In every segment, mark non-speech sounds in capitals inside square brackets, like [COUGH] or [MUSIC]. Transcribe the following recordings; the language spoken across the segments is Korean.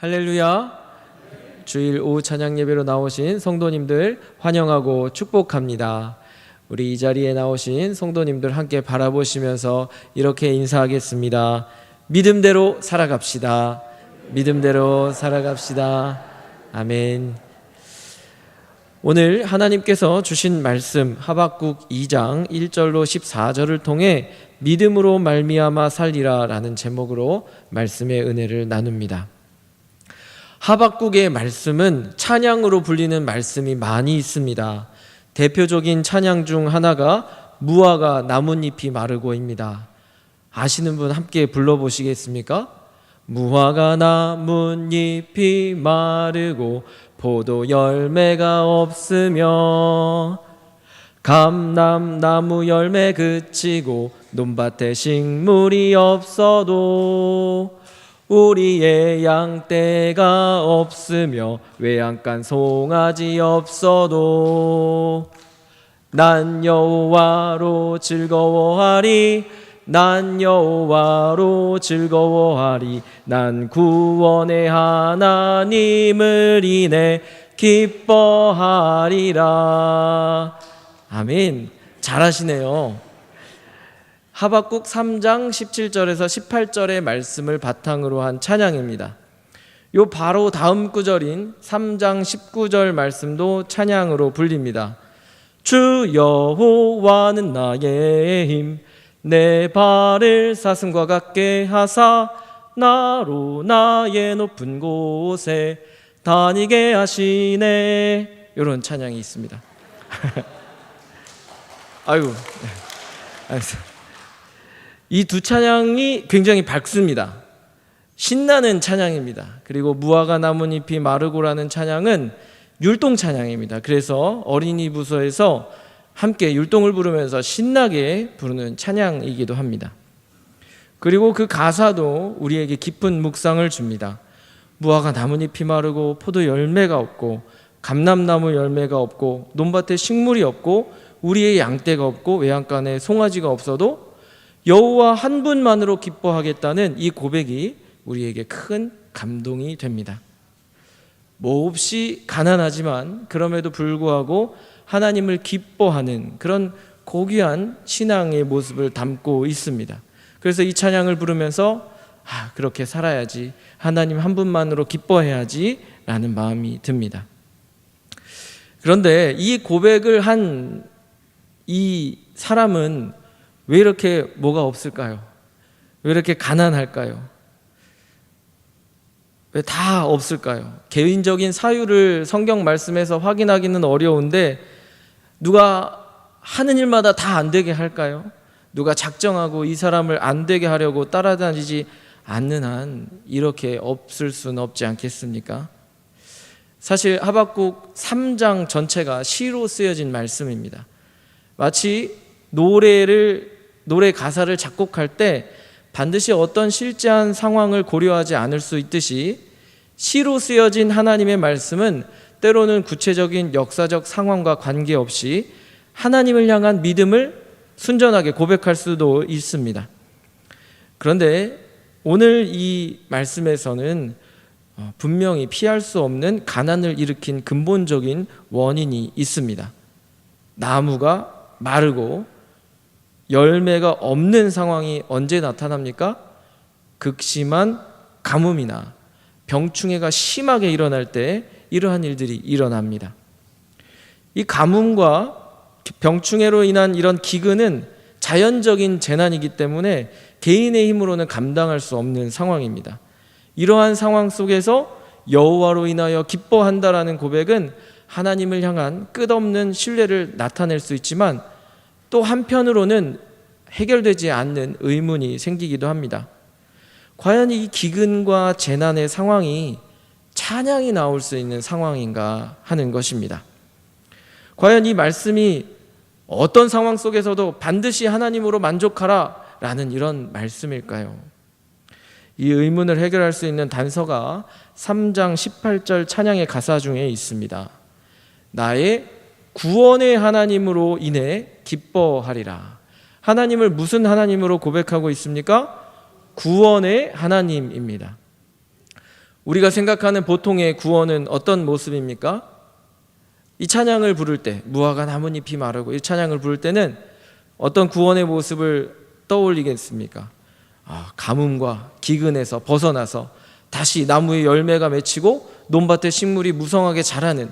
할렐루야. 주일 오후 찬양 예배로 나오신 성도님들 환영하고 축복합니다. 우리 이 자리에 나오신 성도님들 함께 바라보시면서 이렇게 인사하겠습니다. 믿음대로 살아갑시다. 믿음대로 살아갑시다. 아멘. 오늘 하나님께서 주신 말씀 하박국 2장 1절로 14절을 통해 믿음으로 말미암아 살리라라는 제목으로 말씀의 은혜를 나눕니다. 하박국의 말씀은 찬양으로 불리는 말씀이 많이 있습니다. 대표적인 찬양 중 하나가 무화과 나뭇잎이 마르고입니다. 아시는 분 함께 불러보시겠습니까? 무화과 나뭇잎이 마르고 포도 열매가 없으며 감람나무 열매 그치고 논밭에 식물이 없어도 우리의 양떼가 없으며 외양간 송아지 없어도 난 여호와로 즐거워하리 난 여호와로 즐거워하리. 난 구원의 하나님을 인해 기뻐하리라. 아멘. 잘하시네요 하박국 3장 17절에서 18절의 말씀을 바탕으로 한 찬양입니다. 요 바로 다음 구절인 3장 19절 말씀도 찬양으로 불립니다. 주 여호와는 나의 힘, 내 발을 사슴과 같게 하사 나로 나의 높은 곳에 다니게 하시네. 이런 찬양이 있습니다. [LAUGHS] 아이고, 알겠습니다. 이 두 찬양이 굉장히 밝습니다. 신나는 찬양입니다. 그리고 무화과 나뭇잎이 마르고라는 찬양은 율동 찬양입니다. 그래서 어린이 부서에서 함께 율동을 부르면서 신나게 부르는 찬양이기도 합니다. 그리고 그 가사도 우리에게 깊은 묵상을 줍니다. 무화과 나뭇잎이 마르고 포도 열매가 없고 감람나무 열매가 없고 논밭에 식물이 없고 우리의 양떼가 없고 외양간에 송아지가 없어도 여호와 한 분만으로 기뻐하겠다는 이 고백이 우리에게 큰 감동이 됩니다. 몹시 가난하지만 그럼에도 불구하고 하나님을 기뻐하는 그런 고귀한 신앙의 모습을 담고 있습니다. 그래서 이 찬양을 부르면서 아, 그렇게 살아야지. 하나님 한 분만으로 기뻐해야지. 라는 마음이 듭니다. 그런데 이 고백을 한 이 사람은 왜 이렇게 뭐가 없을까요? 왜 이렇게 가난할까요? 왜 다 없을까요? 개인적인 사유를 성경 말씀에서 확인하기는 어려운데 누가 하는 일마다 다 안 되게 할까요? 누가 작정하고 이 사람을 안 되게 하려고 따라다니지 않는 한 이렇게 없을 수는 없지 않겠습니까? 사실 하박국 3장 전체가 시로 쓰여진 말씀입니다. 마치 노래를 노래 가사를 작곡할 때 반드시 어떤 실제한 상황을 고려하지 않을 수 있듯이 시로 쓰여진 하나님의 말씀은 때로는 구체적인 역사적 상황과 관계없이 하나님을 향한 믿음을 순전하게 고백할 수도 있습니다. 그런데 오늘 이 말씀에서는 어, 분명히 피할 수 없는 가난을 일으킨 근본적인 원인이 있습니다. 나무가 마르고 열매가 없는 상황이 언제 나타납니까? 극심한 가뭄이나 병충해가 심하게 일어날 때 이러한 일들이 일어납니다. 이 가뭄과 병충해로 인한 이런 기근은 자연적인 재난이기 때문에 개인의 힘으로는 감당할 수 없는 상황입니다. 이러한 상황 속에서 여호와로 인하여 기뻐한다라는 고백은 하나님을 향한 끝없는 신뢰를 나타낼 수 있지만 또 한편으로는 해결되지 않는 의문이 생기기도 합니다. 과연 이 기근과 재난의 상황이 찬양이 나올 수 있는 상황인가 하는 것입니다. 과연 이 말씀이 어떤 상황 속에서도 반드시 하나님으로 만족하라 라는 이런 말씀일까요? 이 의문을 해결할 수 있는 단서가 3장 18절 찬양의 가사 중에 있습니다. 나의 구원의 하나님으로 인해 기뻐하리라. 하나님을 무슨 하나님으로 고백하고 있습니까? 구원의 하나님입니다. 우리가 생각하는 보통의 구원은 어떤 모습입니까? 이 찬양을 부를 때 무화과 나뭇잎이 마르고 이 찬양을 부를 때는 어떤 구원의 모습을 떠올리겠습니까? 아, 가뭄과 기근에서 벗어나서 다시 나무의 열매가 맺히고 논밭의 식물이 무성하게 자라는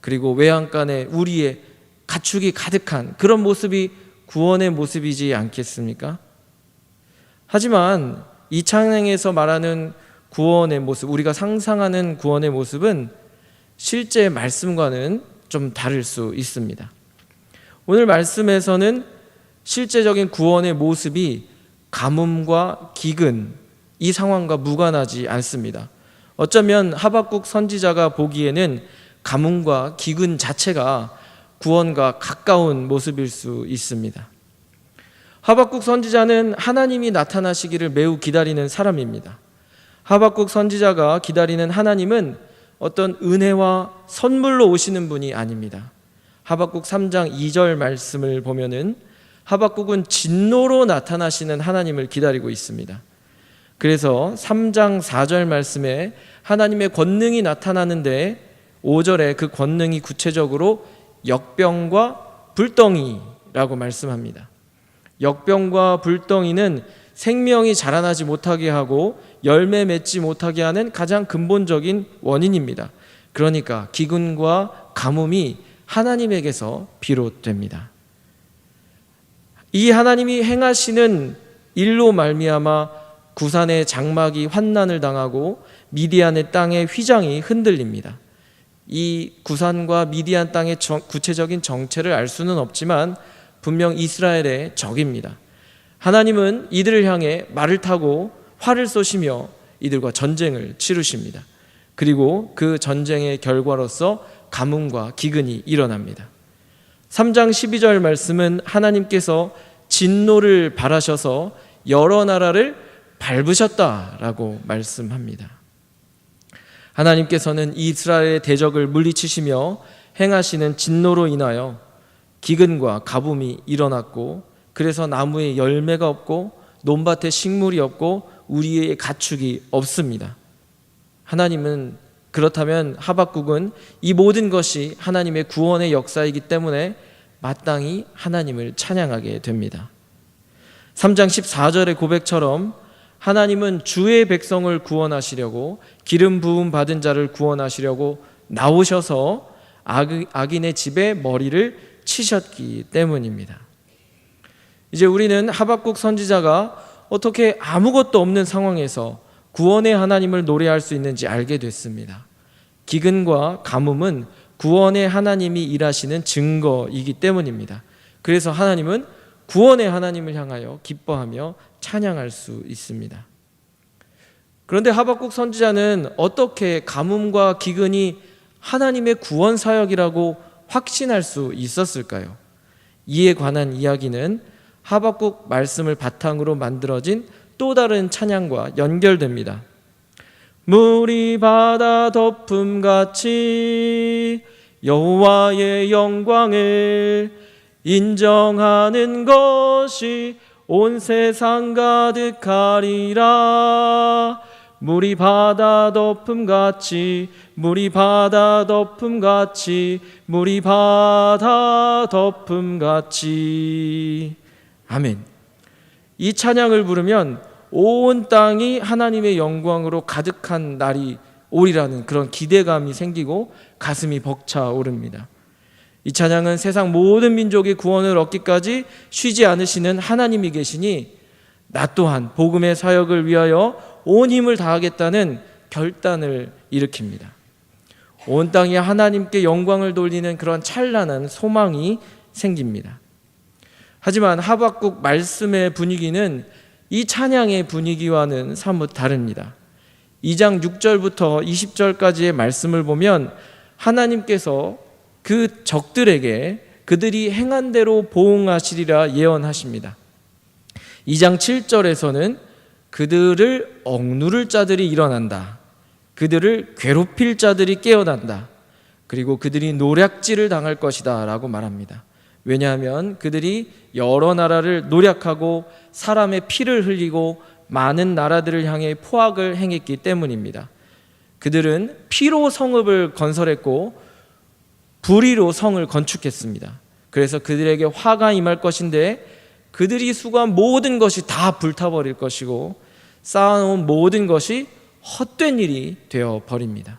그리고 외양간에 우리의 가축이 가득한 그런 모습이 구원의 모습이지 않겠습니까? 하지만 이 찬양에서 말하는 구원의 모습, 우리가 상상하는 구원의 모습은 실제 말씀과는 좀 다를 수 있습니다. 오늘 말씀에서는 실제적인 구원의 모습이 가뭄과 기근 이 상황과 무관하지 않습니다. 어쩌면 하박국 선지자가 보기에는 가뭄과 기근 자체가 구원과 가까운 모습일 수 있습니다. 하박국 선지자는 하나님이 나타나시기를 매우 기다리는 사람입니다. 하박국 선지자가 기다리는 하나님은 어떤 은혜와 선물로 오시는 분이 아닙니다. 하박국 3장 2절 말씀을 보면은 하박국은 진노로 나타나시는 하나님을 기다리고 있습니다. 그래서 3장 4절 말씀에 하나님의 권능이 나타나는데 5절에 그 권능이 구체적으로 역병과 불덩이라고 말씀합니다. 역병과 불덩이는 생명이 자라나지 못하게 하고 열매 맺지 못하게 하는 가장 근본적인 원인입니다. 그러니까 기근과 가뭄이 하나님에게서 비롯됩니다. 이 하나님이 행하시는 일로 말미암아 구산의 장막이 환난을 당하고 미디안의 땅의 휘장이 흔들립니다. 이 구산과 미디안 땅의 정, 구체적인 정체를 알 수는 없지만 분명 이스라엘의 적입니다. 하나님은 이들을 향해 말을 타고 활을 쏘시며 이들과 전쟁을 치르십니다. 그리고 그 전쟁의 결과로서 가뭄과 기근이 일어납니다. 3장 12절 말씀은 하나님께서 진노를 바라셔서 여러 나라를 밟으셨다라고 말씀합니다. 하나님께서는 이스라엘의 대적을 물리치시며 행하시는 진노로 인하여 기근과 가뭄이 일어났고 그래서 나무에 열매가 없고 논밭에 식물이 없고 우리의 가축이 없습니다. 하나님은 그렇다면 하박국은 이 모든 것이 하나님의 구원의 역사이기 때문에 마땅히 하나님을 찬양하게 됩니다. 3장 14절의 고백처럼 하나님은 주의 백성을 구원하시려고 기름 부음 받은 자를 구원하시려고 나오셔서 악인의 집에 머리를 치셨기 때문입니다. 이제 우리는 하박국 선지자가 어떻게 아무것도 없는 상황에서 구원의 하나님을 노래할 수 있는지 알게 됐습니다. 기근과 가뭄은 구원의 하나님이 일하시는 증거이기 때문입니다. 그래서 하나님은 구원의 하나님을 향하여 기뻐하며 찬양할 수 있습니다. 그런데 하박국 선지자는 어떻게 가뭄과 기근이 하나님의 구원 사역이라고 확신할 수 있었을까요? 이에 관한 이야기는 하박국 말씀을 바탕으로 만들어진 또 다른 찬양과 연결됩니다. 물이 바다 덮음 같이 여호와의 영광을 인정하는 것이 온 세상 가득하리라 물이 바다 덮음 같이 물이 바다 덮음 같이 물이 바다 덮음 같이 아멘. 이 찬양을 부르면 온 땅이 하나님의 영광으로 가득한 날이 오리라는 그런 기대감이 생기고 가슴이 벅차오릅니다. 이 찬양은 세상 모든 민족이 구원을 얻기까지 쉬지 않으시는 하나님이 계시니 나 또한 복음의 사역을 위하여 온 힘을 다하겠다는 결단을 일으킵니다. 온 땅이 하나님께 영광을 돌리는 그런 찬란한 소망이 생깁니다. 하지만 하박국 말씀의 분위기는 이 찬양의 분위기와는 사뭇 다릅니다. 2장 6절부터 20절까지의 말씀을 보면 하나님께서 그 적들에게 그들이 행한 대로 보응하시리라 예언하십니다. 2장 7절에서는 그들을 억누를 자들이 일어난다. 그들을 괴롭힐 자들이 깨어난다. 그리고 그들이 노략질을 당할 것이다. 라고 말합니다. 왜냐하면 그들이 여러 나라를 노략하고 사람의 피를 흘리고 많은 나라들을 향해 포악을 행했기 때문입니다. 그들은 피로 성읍을 건설했고 불의로 성을 건축했습니다. 그래서 그들에게 화가 임할 것인데 그들이 수고한 모든 것이 다 불타버릴 것이고 쌓아놓은 모든 것이 헛된 일이 되어 버립니다.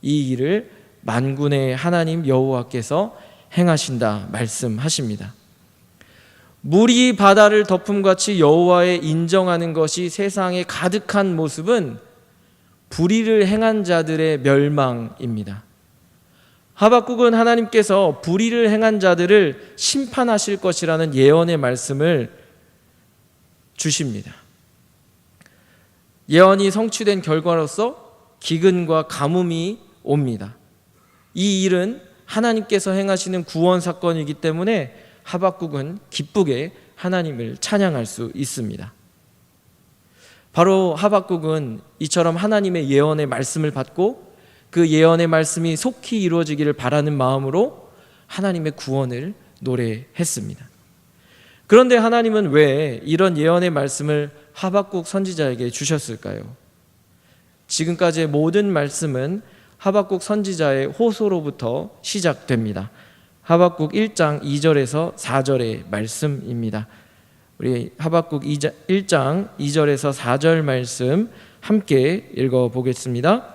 이 일을 만군의 하나님 여호와께서 행하신다 말씀하십니다. 물이 바다를 덮음같이 여호와의 인정하는 것이 세상에 가득한 모습은 불의를 행한 자들의 멸망입니다. 하박국은 하나님께서 불의를 행한 자들을 심판하실 것이라는 예언의 말씀을 주십니다. 예언이 성취된 결과로서 기근과 가뭄이 옵니다. 이 일은 하나님께서 행하시는 구원 사건이기 때문에 하박국은 기쁘게 하나님을 찬양할 수 있습니다. 바로 하박국은 이처럼 하나님의 예언의 말씀을 받고 그 예언의 말씀이 속히 이루어지기를 바라는 마음으로 하나님의 구원을 노래했습니다. 그런데 하나님은 왜 이런 예언의 말씀을 하박국 선지자에게 주셨을까요? 지금까지의 모든 말씀은 하박국 선지자의 호소로부터 시작됩니다. 하박국 1장 2절에서 4절의 말씀입니다. 우리 하박국 1장 2절에서 4절 말씀 함께 읽어 보겠습니다.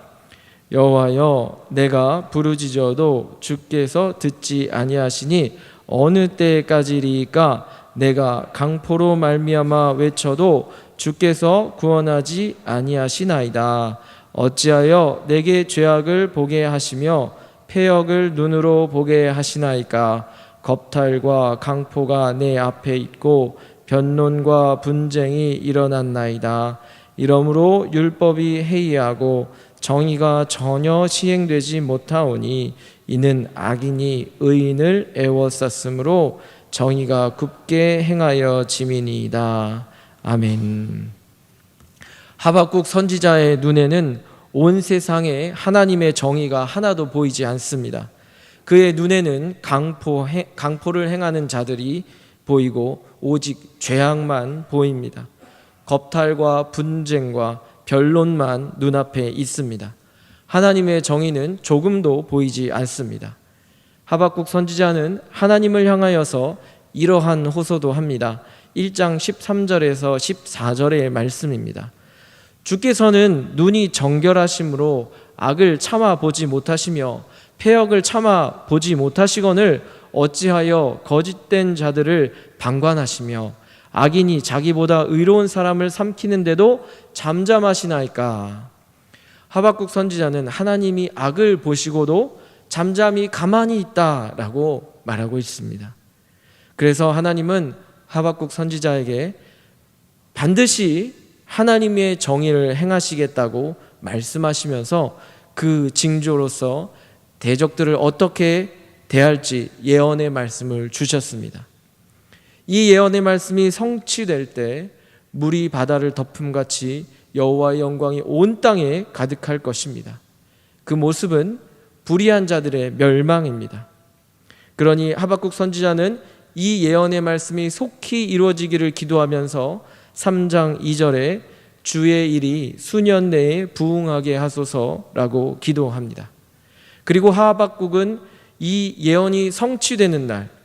여호와여 내가 부르짖어도 주께서 듣지 아니하시니 어느 때까지리까? 내가 강포로 말미암아 외쳐도 주께서 구원하지 아니하시나이다. 어찌하여 내게 죄악을 보게 하시며 폐역을 눈으로 보게 하시나이까? 겁탈과 강포가 내 앞에 있고 변론과 분쟁이 일어났나이다. 이러므로 율법이 해이하고 정의가 전혀 시행되지 못하오니 이는 악인이 의인을 애워쌌으므로 정의가 굳게 행하여 지민이다. 아멘. 하박국 선지자의 눈에는 온 세상에 하나님의 정의가 하나도 보이지 않습니다. 그의 눈에는 강포, 강포를 행하는 자들이 보이고 오직 죄악만 보입니다. 겁탈과 분쟁과 변론만 눈앞에 있습니다. 하나님의 정의는 조금도 보이지 않습니다. 하박국 선지자는 하나님을 향하여서 이러한 호소도 합니다. 1장 13절에서 14절의 말씀입니다. 주께서는 눈이 정결하심으로 악을 참아 보지 못하시며 폐역을 참아 보지 못하시거늘 어찌하여 거짓된 자들을 방관하시며 악인이 자기보다 의로운 사람을 삼키는데도 잠잠하시나이까? 하박국 선지자는 하나님이 악을 보시고도 잠잠히 가만히 있다라고 말하고 있습니다. 그래서 하나님은 하박국 선지자에게 반드시 하나님의 정의를 행하시겠다고 말씀하시면서 그 징조로서 대적들을 어떻게 대할지 예언의 말씀을 주셨습니다. 이 예언의 말씀이 성취될 때 물이 바다를 덮음 같이 여호와의 영광이 온 땅에 가득할 것입니다. 그 모습은 불의한 자들의 멸망입니다. 그러니 하박국 선지자는 이 예언의 말씀이 속히 이루어지기를 기도하면서 3장 2절에 주의 일이 수년 내에 부응하게 하소서라고 기도합니다. 그리고 하박국은 이 예언이 성취되는 날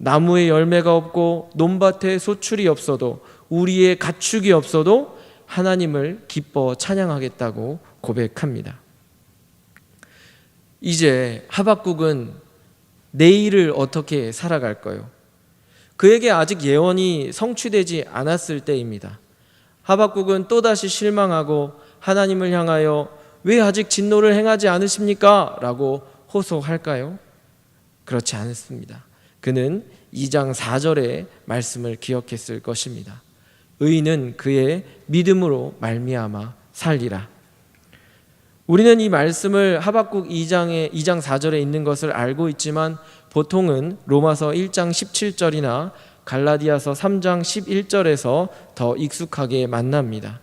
나무에 열매가 없고 논밭에 소출이 없어도 우리의 가축이 없어도 하나님을 기뻐 찬양하겠다고 고백합니다. 이제 하박국은 내일을 어떻게 살아갈까요? 그에게 아직 예언이 성취되지 않았을 때입니다. 하박국은 또다시 실망하고 하나님을 향하여 왜 아직 진노를 행하지 않으십니까? 라고 호소할까요? 그렇지 않습니다. 그는 2장 4절의 말씀을 기억했을 것입니다. 의인은 그의 믿음으로 말미암아 살리라. 우리는 이 말씀을 하박국 2장에 2장 4절에 있는 것을 알고 있지만 보통은 로마서 1장 17절이나 갈라디아서 3장 11절에서 더 익숙하게 만납니다.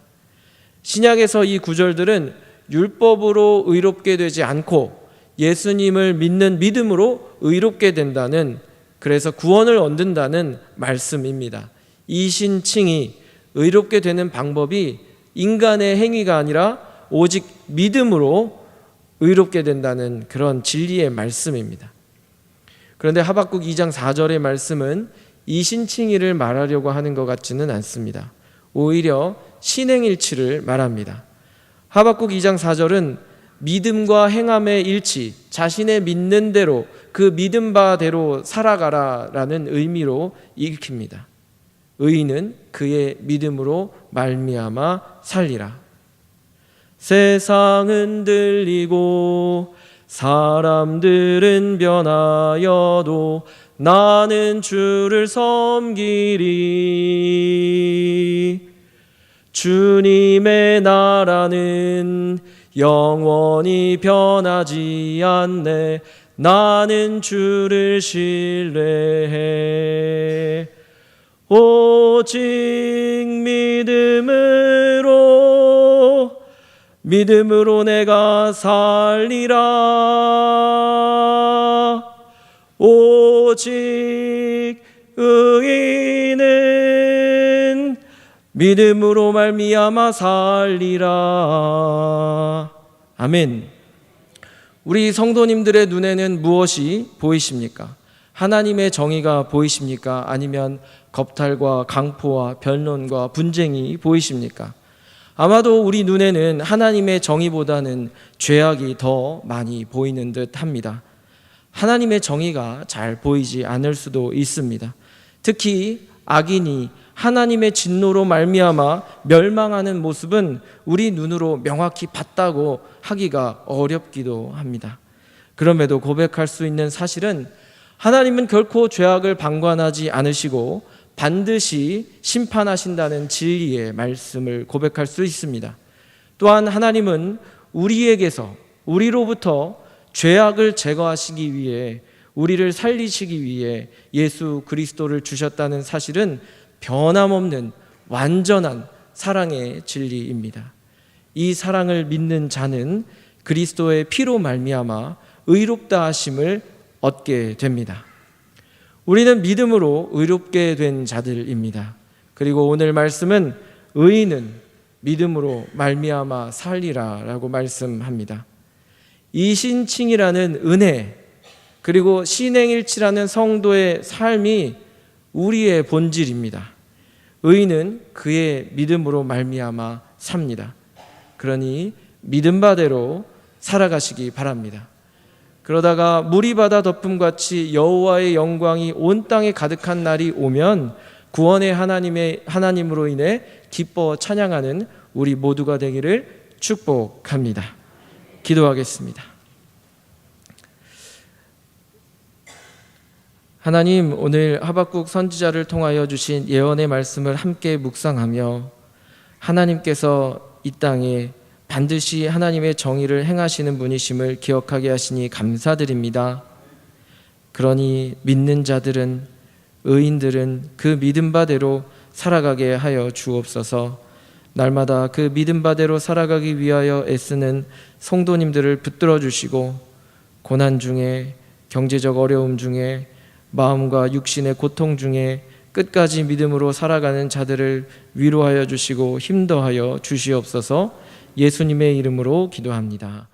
신약에서 이 구절들은 율법으로 의롭게 되지 않고 예수님을 믿는 믿음으로 의롭게 된다는 그래서 구원을 얻는다는 말씀입니다. 이 신칭이 의롭게 되는 방법이 인간의 행위가 아니라 오직 믿음으로 의롭게 된다는 그런 진리의 말씀입니다. 그런데 하박국 2장 4절의 말씀은 이 신칭의를 말하려고 하는 것 같지는 않습니다. 오히려 신행일치를 말합니다. 하박국 2장 4절은 믿음과 행함의 일치, 자신의 믿는 대로 그 믿음 바대로 살아가라라는 의미로 읽힙니다. 의인은 그의 믿음으로 말미암아 살리라. 세상은 들리고 사람들은 변하여도 나는 주를 섬기리. 주님의 나라는 영원히 변하지 않네. 나는 주를 신뢰해. 오직 믿음으로 믿음으로 내가 살리라. 오직 의인은 믿음으로 말미암아 살리라. 아멘 우리 성도님들의 눈에는 무엇이 보이십니까? 하나님의 정의가 보이십니까? 아니면 겁탈과 강포와 변론과 분쟁이 보이십니까? 아마도 우리 눈에는 하나님의 정의보다는 죄악이 더 많이 보이는 듯 합니다. 하나님의 정의가 잘 보이지 않을 수도 있습니다. 특히 악인이 하나님의 진노로 말미암아 멸망하는 모습은 우리 눈으로 명확히 봤다고 하기가 어렵기도 합니다. 그럼에도 고백할 수 있는 사실은 하나님은 결코 죄악을 방관하지 않으시고 반드시 심판하신다는 진리의 말씀을 고백할 수 있습니다. 또한 하나님은 우리에게서 우리로부터 죄악을 제거하시기 위해 우리를 살리시기 위해 예수 그리스도를 주셨다는 사실은 변함없는 완전한 사랑의 진리입니다. 이 사랑을 믿는 자는 그리스도의 피로 말미암아 의롭다 하심을 얻게 됩니다. 우리는 믿음으로 의롭게 된 자들입니다. 그리고 오늘 말씀은 의인은 믿음으로 말미암아 살리라라고 말씀합니다. 이 신칭이라는 은혜 그리고 신행일치라는 성도의 삶이 우리의 본질입니다. 의인은 그의 믿음으로 말미암아 삽니다. 그러니 믿음 바대로 살아가시기 바랍니다. 그러다가 물이 바다 덮음 같이 여호와의 영광이 온 땅에 가득한 날이 오면 구원의 하나님의 하나님으로 인해 기뻐 찬양하는 우리 모두가 되기를 축복합니다. 기도하겠습니다. 하나님 오늘 하박국 선지자를 통하여 주신 예언의 말씀을 함께 묵상하며 하나님께서 이 땅에 반드시 하나님의 정의를 행하시는 분이심을 기억하게 하시니 감사드립니다. 그러니 믿는 자들은 의인들은 그 믿음 바대로 살아가게 하여 주옵소서. 날마다 그 믿음 바대로 살아가기 위하여 애쓰는 성도님들을 붙들어 주시고 고난 중에 경제적 어려움 중에 마음과 육신의 고통 중에 끝까지 믿음으로 살아가는 자들을 위로하여 주시고 힘도하여 주시옵소서. 예수님의 이름으로 기도합니다.